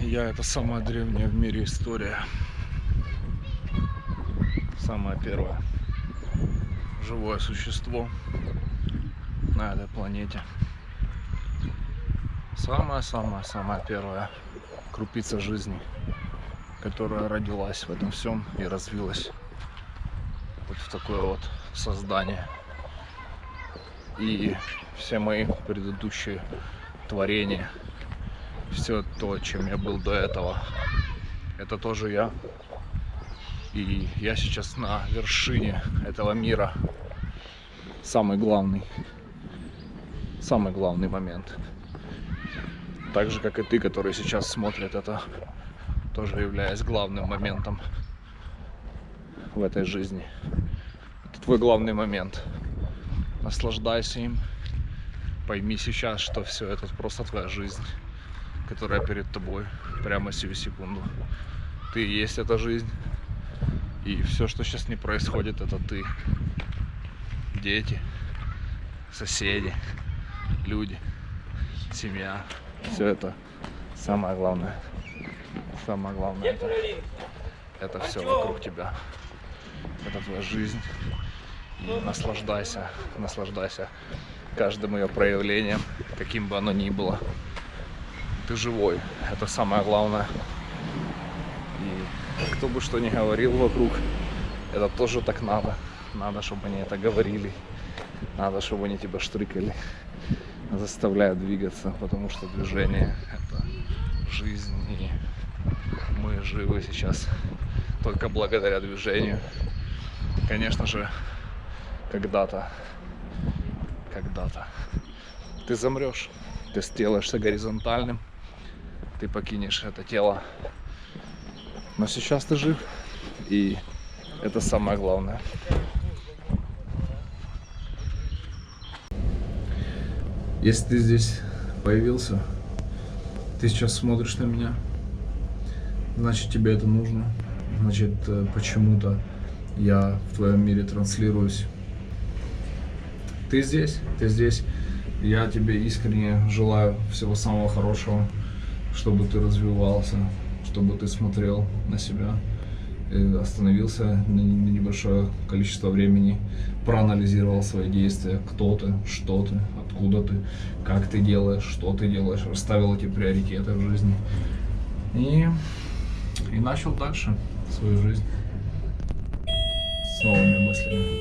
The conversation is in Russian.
Я это самая древняя в мире история. Самое первое живое существо на этой планете. Самая-самая-самая первая крупица жизни, которая родилась в этом всем и развилась вот в такое вот создание. И все мои предыдущие творения, все то, чем я был до этого, это тоже я. И я сейчас на вершине этого мира. Самый главный, самый главный момент. Так же, как и ты, который сейчас смотрит это, тоже являясь главным моментом в этой жизни. Это твой главный момент. Наслаждайся им. Пойми сейчас, что все это просто твоя жизнь, которая перед тобой прямо сию секунду. Ты есть эта жизнь. И все, что сейчас не происходит, это ты. Дети, соседи, люди, семья. Все это самое главное. Самое главное это, это все вокруг тебя. Это твоя жизнь. И наслаждайся, наслаждайся каждым ее проявлением, каким бы оно ни было. Ты живой, это самое главное. И кто бы что ни говорил вокруг, это тоже так надо. Надо, чтобы они это говорили. Надо, чтобы они тебя штрыкали, заставляют двигаться, потому что движение это жизнь. И мы живы сейчас только благодаря движению. Конечно же, когда-то, когда-то ты замрешь, ты сделаешься горизонтальным, ты покинешь это тело. Но сейчас ты жив, и это самое главное. Если ты здесь появился, ты сейчас смотришь на меня, значит тебе это нужно, значит э, почему-то я в твоем мире транслируюсь. Ты здесь, ты здесь. Я тебе искренне желаю всего самого хорошего, чтобы ты развивался, чтобы ты смотрел на себя, остановился на небольшое количество времени, проанализировал свои действия, кто ты, что ты, откуда ты, как ты делаешь, что ты делаешь, расставил эти приоритеты в жизни и, и начал дальше свою жизнь с новыми мыслями.